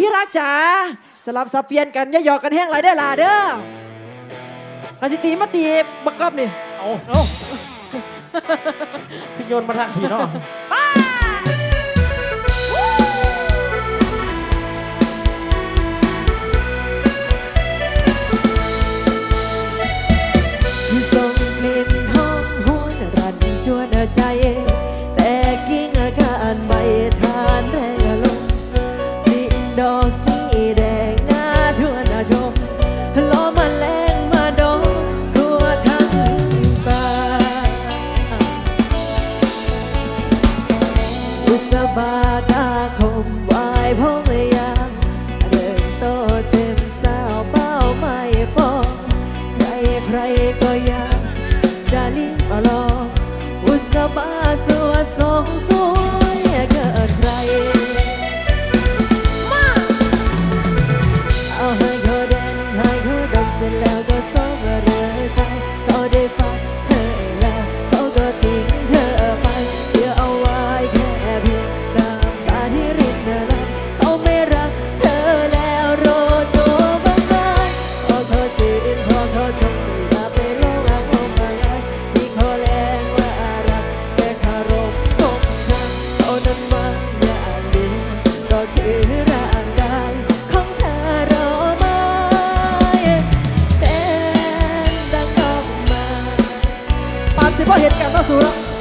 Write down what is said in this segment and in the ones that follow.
ที่รักจ๋าสลับสับเปลี่ยนกันย่าหยอกกันแห้งไรได้ล่ะเด้อกระสิตีมาตีบักกอบนี่เอาเอาขึ้นโยนมาทันทีเนาะส่งกลินหอมหวนรันชวนใจ ใครก็อยากจะลิ้มลองอุตสาหะสวดสองสูง จะบ่เห็นกันต่อสู้แล้ว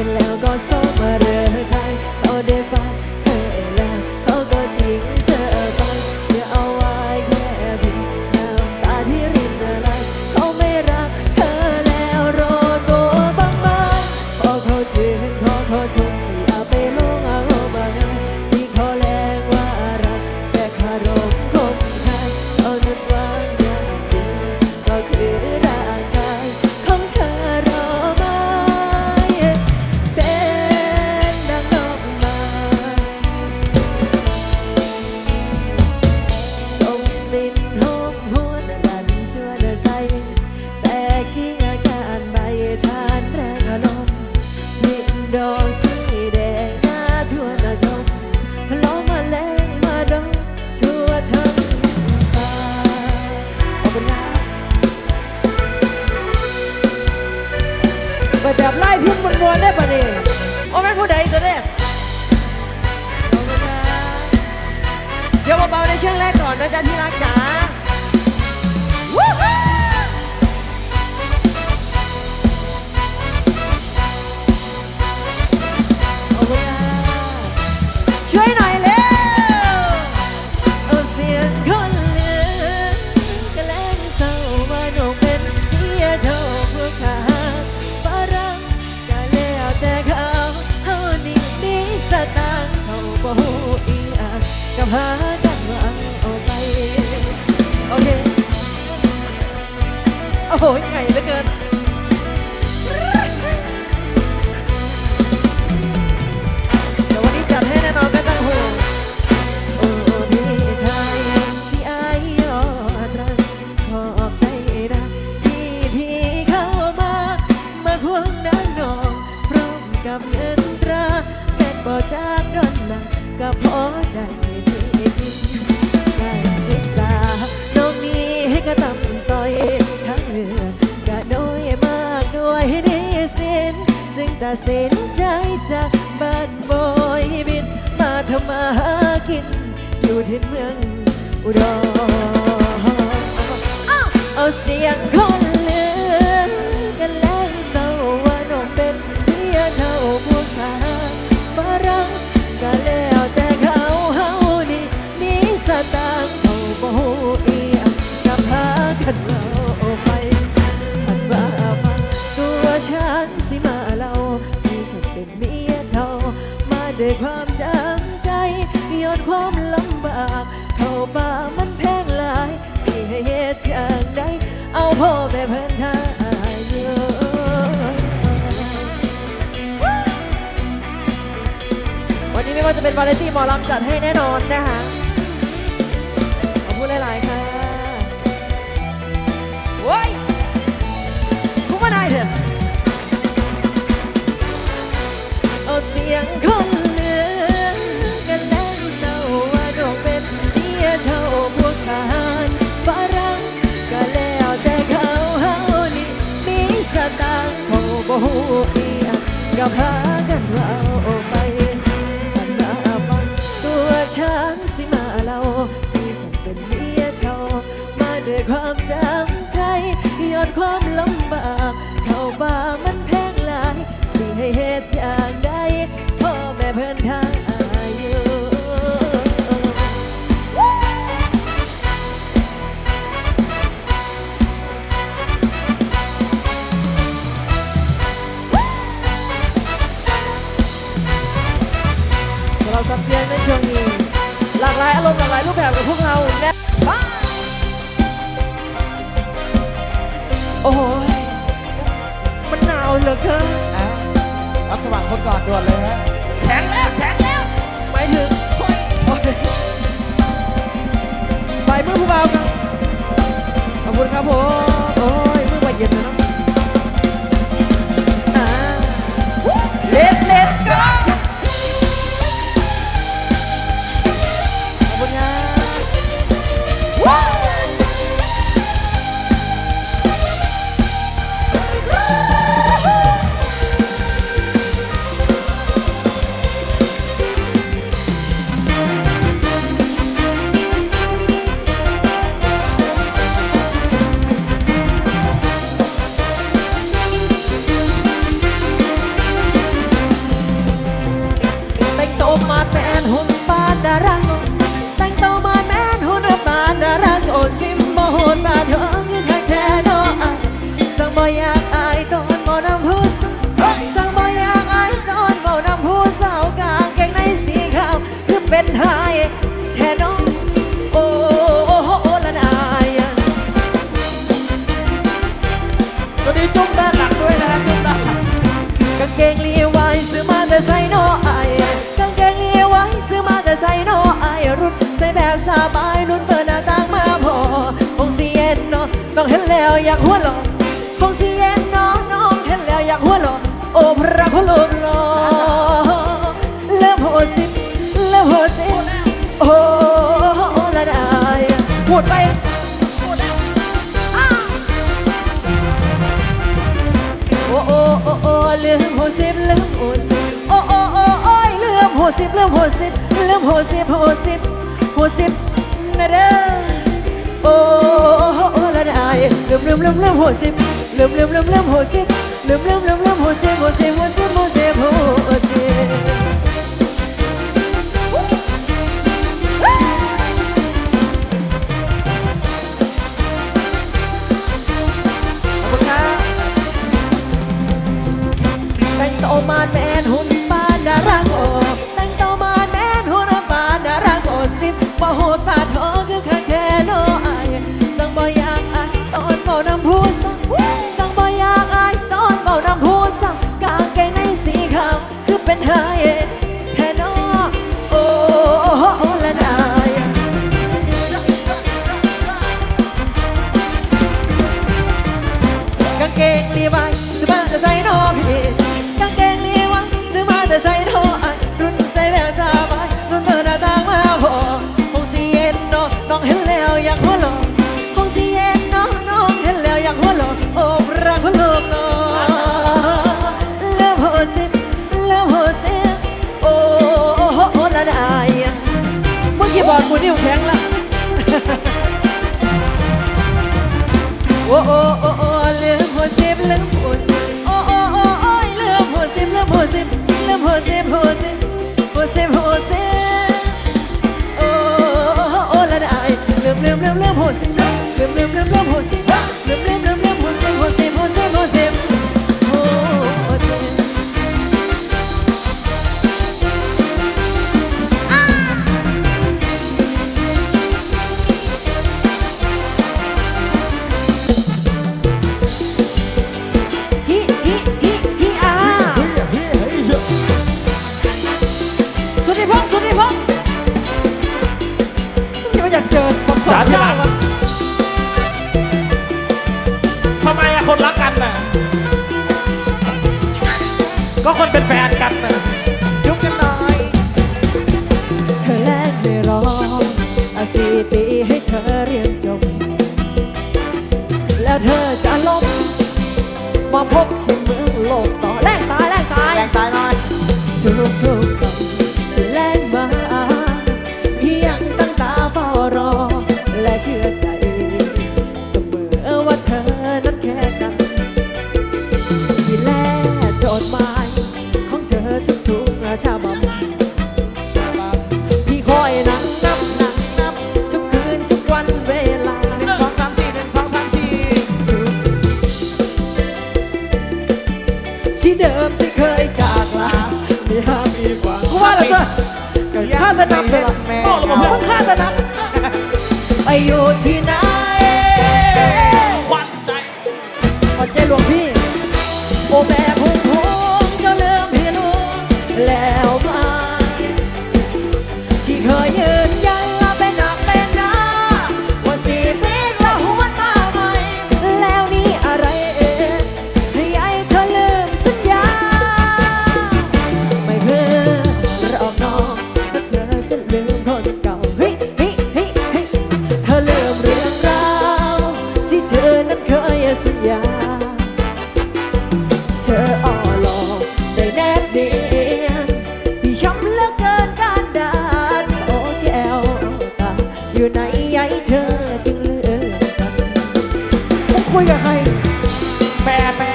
็จแล้วก็ส่งมาเรือไทยเอาเด้ฟัง นะจ๊ะที่รักจ๋า ôi ngày đó cơ. Okay. เธอเอาสว่างคนก่อนด่วนเลยฮะแข็งแล้วแข็งแล้วไปถึงไปมือผู้เบาครับขอบคุณครับผมากหัวหลองคงเสียงน้องน้องเห็นแล้วอยากหัวหลอนโอ้พระพุทธรูปหล่อเลิฟโหสิเลิฟโหสิโอ้ละได้หมดไปโอ้โอ้โอ้โอ้เลิฟโหสิเลิฟโหสิโอ้โอ้โอ้โอ้เลิฟโหสิเลิฟโหสิเลิฟโหสิโหสิโหสิ ลืมลืมลืมลืมหักสิบลืมลืมลืมลืมหักสิบลืมลืมลืมลืมหักสิบหักสิบหักสิบหักสิบหกสิบมาแมนหุ่นปานดารางโอแต่งตัวมาแมนหุ่นปานดารางโอสิบว่าโหดปาดโอคือใคร โอ้โอ้โอ้โอ้ลืมหัวสิบลืมหัวสิบโอ้โอ้โอ้โอ้ลืมหัวสิบลืมหัวสิบลืมหัวสิบหัวสิบหัวสิบหัวสิบโอ้โอ้โอ้ละได้ลืมลืมลืมลืมหัวสิบลืมลืมลืมลืมหัวสิบ ก็คนเป็นแฟนกันยุบกันหน่อยเธอแลกไม่รออาสี่ปีให้เธอเรียนจบ แล้วเธอจะลบมาพบที่เมืองโลกต่อ ใจใหญ่เธอจึงเลิกกันมึคุยกับใครแปลแปล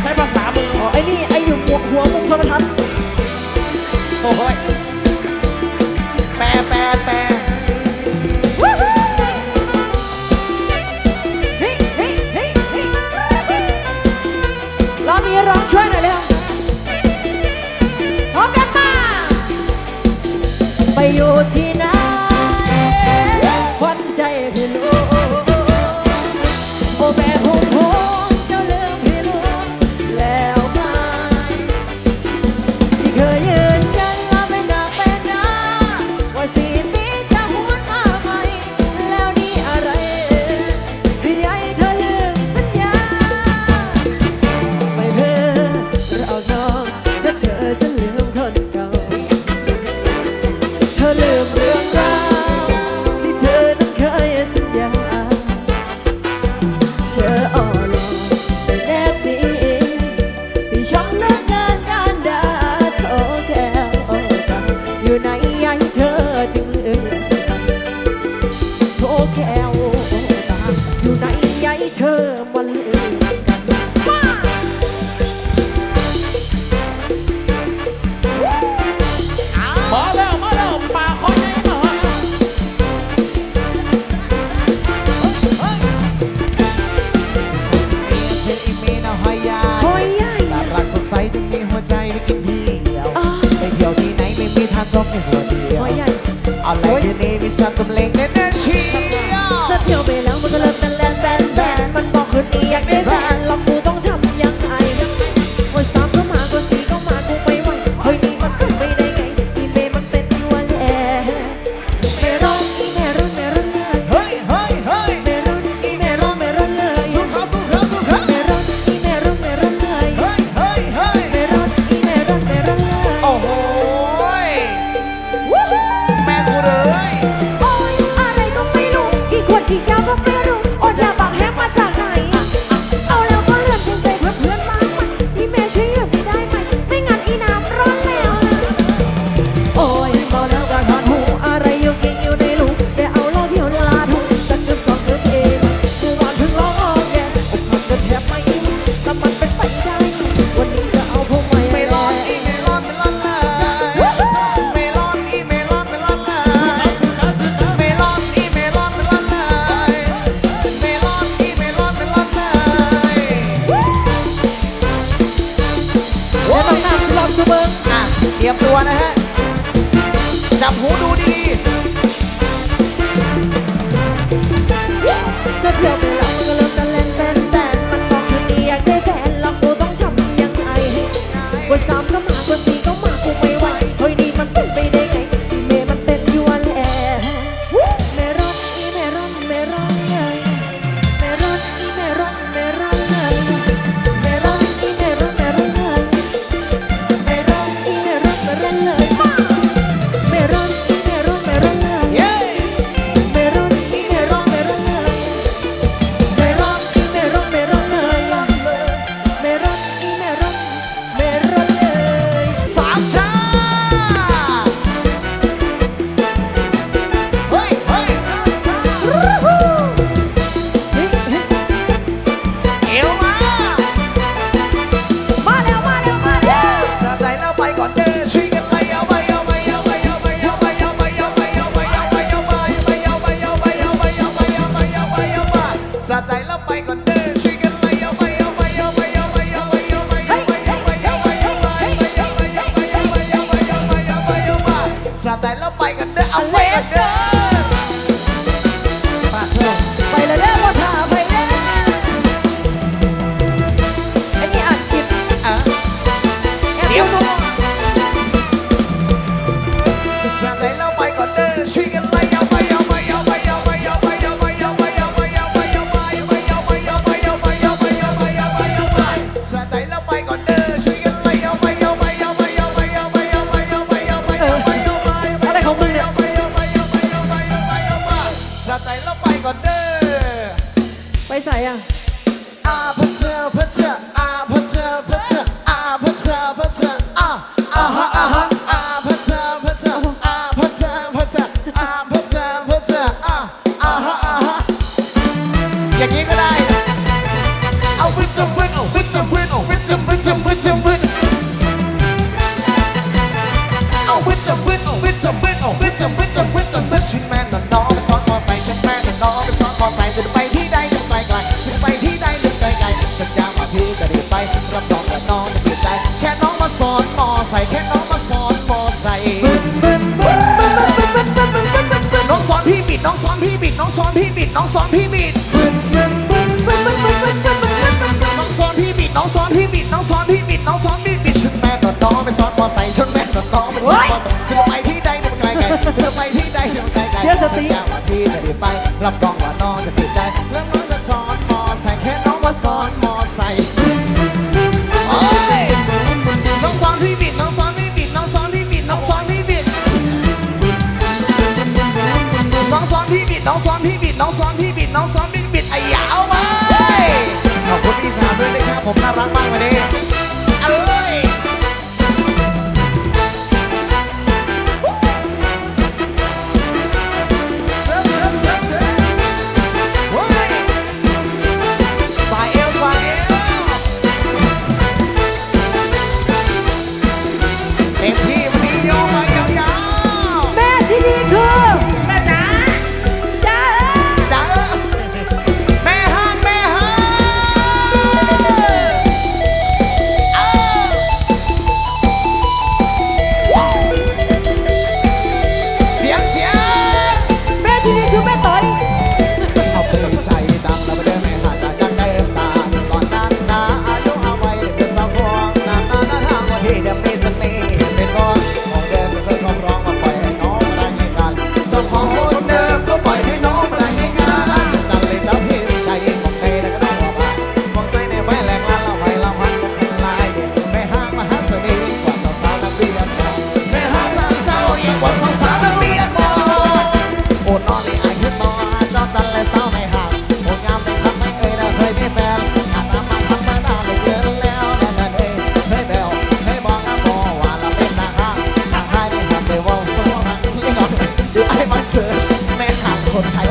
ใช้ภาษามืออ๋อไอ้นี่ไอ้อยู่หัวหัวมุมโทรทัศน์โอ้ยแปลแปลแปล จไม่กินเดียวไปเที่ยวที่ไหนไม่มีทางซบในหัวเดียวอะไรเดี๋นี้มีสักกำลังเน้นชี ชาติแต่แล้วไปกันเด้อเอาไปกันเด้อ ซ้อนพี่บิดน้องซ้อนพี่บิดน้องซ้อนพี่บิดน้องซ้อนพี่บิดน้องซ้อนพี่บิดน้องซ้อนพี่บิดชุดแม่ตัดน้อไปซ้อนมอไซค์ชุดแม่ตัดน้อไปซ้อนมอไซค์คือไปที่ใดเนี่ยมัไกลไกลเธอไปที่ใดเนี่นไกลไกลเชื่อสติก้วที่จะได้ไปรับรองว่าน้องจะติดใจแล้วน้องจะซ้อนมอใสแค่น้องมาซ้อนมอใส ผมน่ารักมากวันนี้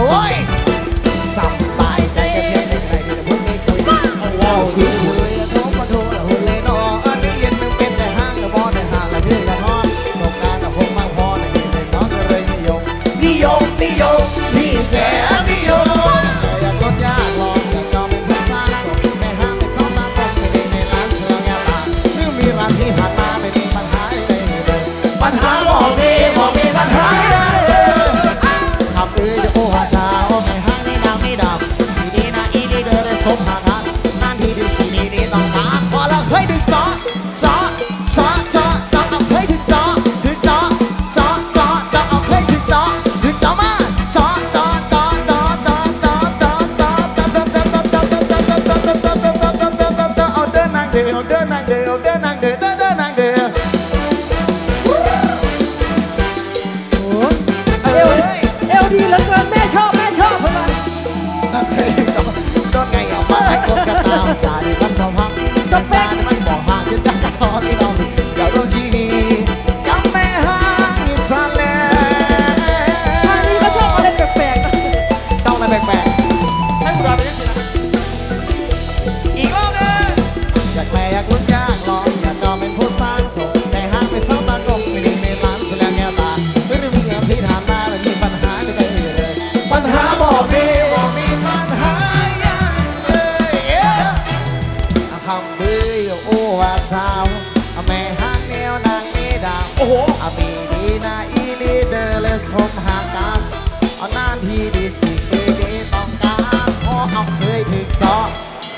light!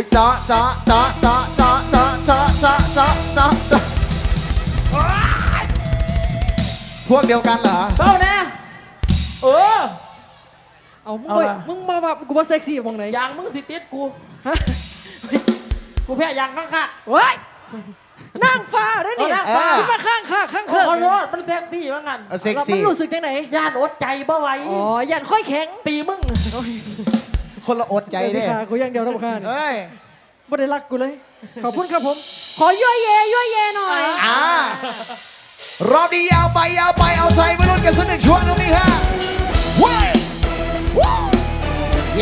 าะเจาะเจาะเจาะเจาะเจาะพวกเดียวกันเหรอเศร้าแน่เออ เอามึงเอาไปล่ะ มึงมาแบบกูว่าเซ็กซี่ตรงไหนยางมึงสิติดกู ฮะกูแพ้ยางข้างข้างเว้ยนั่งฟ้าได้นี่เอานั่งฟ้าขึ้นมาข้างข้างข้างขอข้างโทษมันเซ็กซี่ว่างั้นเออเซ็กแล้วมันซี่รู้สึกจังไหนย่านอดใจบ่ไหวอ๋อยันค่อยแข็งตีมึง คนละอดใจเด้ขากูอย่างเดียวนะบุคคลเอ้ยไม่ได้รักกูเลย ขอบคุณครับผม ขอยั่วเยยั่วเยหน่อยอ่ารอบนี้ยาวไปยาวไปเอาใจมาลุ้นกันสักหนึ่งช่วงตรงนี้ฮะเว้ยวู้เ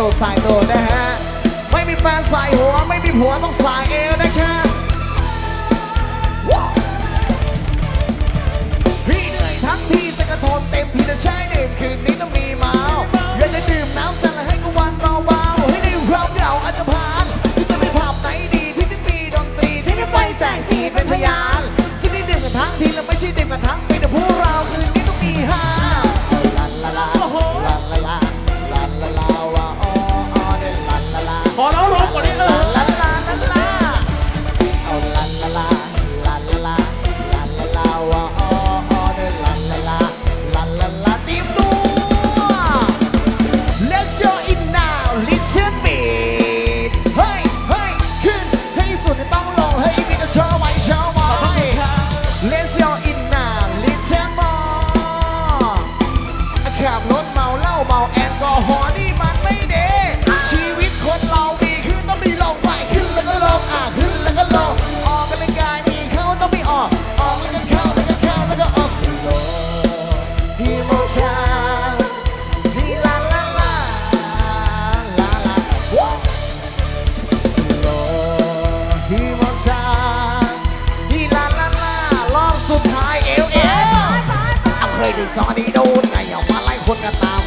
สายเอลไม่ตูดสายตูดนะฮะ ไม่มีแฟนสายหัว ไม่มีผัวต้องสายเอลนะครับพี่เหนื่อยทั้งทีสักกระทนเต็มที่จะใช้เด่นคืนนี้ต้องมีเมาอยากจะดื่มน้ำจันทร์ให้กูวันเบาๆให้ได้ควาเหงาอันตรพานที่จะไปผับไหนดีที่ไม่มีดนตรีที่ไม่ไฟแสงสีเป็นพยานจะได้ดื่มกันทั้งทีแล้วไม่ใช่ดื่มกันทั้งปีแต่พวกเราคืนนี้ต้องมีฮา สอดีโดนไงออกมาไล่คนก็ตา